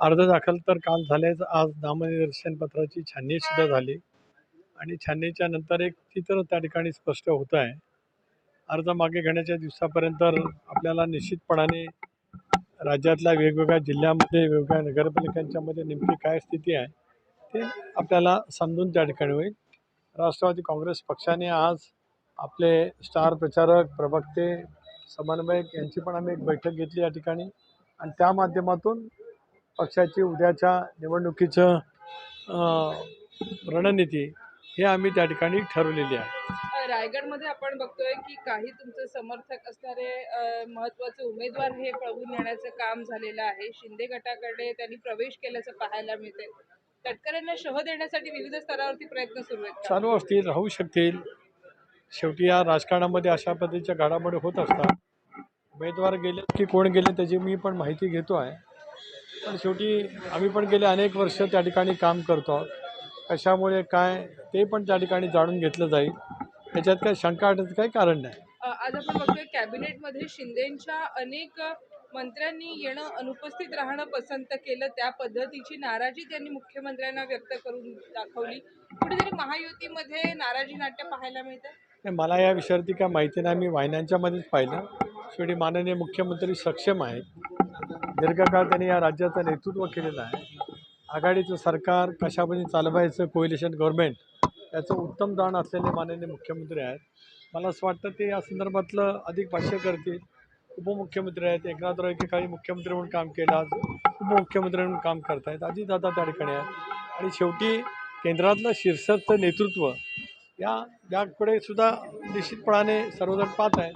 अर्ज दाखल तर काल झालेच आज नामनिर्देशन पत्राची छाननी सुद्धा झाली. आणि छाननीच्या नंतर एक चित्र त्या ठिकाणी स्पष्ट होत आहे. अर्ज मागे घेण्याच्या दिवसापर्यंत आपल्याला निश्चितपणाने राज्यातल्या वेगवेगळ्या जिल्ह्यामध्ये वेगवेगळ्या नगरपालिकांच्यामध्ये नेमकी काय स्थिती आहे ते आपल्याला समजून त्या ठिकाणी होईल. राष्ट्रवादी काँग्रेस पक्षाने आज आपले स्टार प्रचारक प्रवक्ते समन्वयक यांची पण आम्ही एक बैठक घेतली या ठिकाणी. आणि त्या माध्यमातून पक्षाची उद्याच्या निवडणुकीचं रणनीती हे आम्ही त्या ठिकाणी ठरवलेली आहे. रायगडमध्ये आपण बघतोय की काही तुमचे समर्थक असणारे अ, महत्त्वाचे उमेदवार हे पळवून नेण्याचं काम झालेलं आहे. शिंदे गटाकडे त्यांनी प्रवेश केल्याचं पाहायला मिळते तटकऱ्यांना शह देण्यासाठी विविध स्तरावरती प्रयत्न सुरू आहेत? चालू असतील राहू शकतील. शेवटी या राजकारणामध्ये अशा पद्धतीच्या घडामोडी होत असतात. उमेदवार गेले की कोण गेले त्याची मी पण माहिती घेतो आहे. पण शेवटी आम्ही पण गेले अनेक वर्ष त्या ठिकाणी काम करतो आहोत. कशामुळे काय ते पण त्या ठिकाणी जाणून घेतलं जाईल. त्याच्यात काही शंका वाटायचं काही कारण नाही. आज आपण बघतोय कॅबिनेटमध्ये शिंदेच्या अनेक मंत्र्यांनी येणं अनुपस्थित राहणं पसंत केलं. त्या पद्धतीची नाराजी त्यांनी मुख्यमंत्र्यांना व्यक्त करून दाखवली. कुठेतरी महायुतीमध्ये नाराजी नाट्य पाहायला मिळतं? मला या विषयावरती काय माहिती नाही. मी वाहिन्यांच्यामध्येच पाहिलं. शेवटी माननीय मुख्यमंत्री सक्षम आहेत. दीर्घकाळ त्यांनी या राज्याचं नेतृत्व केलेलं आहे. आघाडीचं सरकार कशा चालवायचं कोइलिशन गव्हर्नमेंट याचं उत्तम जाण असलेले माननीय मुख्यमंत्री आहेत. मला असं वाटतं ते या संदर्भातलं अधिक भाष्य करतील. उपमुख्यमंत्री आहेत. एकनाथराव काही मुख्यमंत्री म्हणून काम केलं. आज उपमुख्यमंत्री म्हणून काम करतायत. अजितदादा त्या ठिकाणी आहेत. आणि शेवटी केंद्रातलं शीर्षकचं नेतृत्व या याकडे सुद्धा निश्चितपणाने सर्वजण पाहत आहेत.